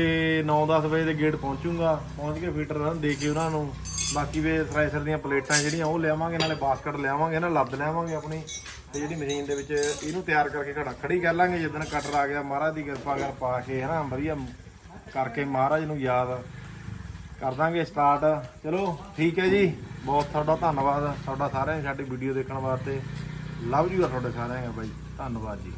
9-10 ਵਜੇ ਦੇ ਗੇਟ ਪਹੁੰਚੂਗਾ। ਪਹੁੰਚ ਕੇ ਫੀਟਰ ਨਾਲ ਦੇ ਕੇ ਉਹਨਾਂ ਨੂੰ। ਬਾਕੀ ਵੇ ਥ੍ਰੈਸ਼ਰ ਦੀਆਂ ਪਲੇਟਾਂ ਜਿਹੜੀਆਂ ਉਹ ਲਿਆਵਾਂਗੇ ਨਾਲੇ ਬਾਸਕਟ ਲਿਆਵਾਂਗੇ ਨਾ ਲੱਦ ਲਿਆਵਾਂਗੇ ਆਪਣੀ। ਤੇ ਜਿਹੜੀ ਮਸ਼ੀਨ ਦੇ ਵਿੱਚ ਇਹਨੂੰ ਤਿਆਰ ਕਰਕੇ ਘੜਾ ਖੜੀ ਕਰ ਲਾਂਗੇ ਜਦੋਂ ਕਟਰ ਆ ਗਿਆ, ਮਹਾਰਾਜ ਦੀ ਕਿਰਪਾ ਕਰ ਪਾ ਕੇ ਹਨਾ, ਵਧੀਆ ਕਰਕੇ ਮਹਾਰਾਜ ਨੂੰ ਯਾਦ ਕਰ ਦਾਂਗੇ ਸਟਾਰਟ ਚਲੋ, ਠੀਕ ਹੈ ਜੀ। ਬਹੁਤ ਤੁਹਾਡਾ ਧੰਨਵਾਦ। ਤੁਹਾਡਾ ਸਾਰਿਆਂ ਸਾਡੀ ਵੀਡੀਓ ਦੇਖਣ ਵਾਸਤੇ। ਲਵ ਯੂ ਆ ਤੁਹਾਡੇ ਸਾਰਿਆਂ ਦਾ ਬਾਈ। ਧੰਨਵਾਦ ਜੀ।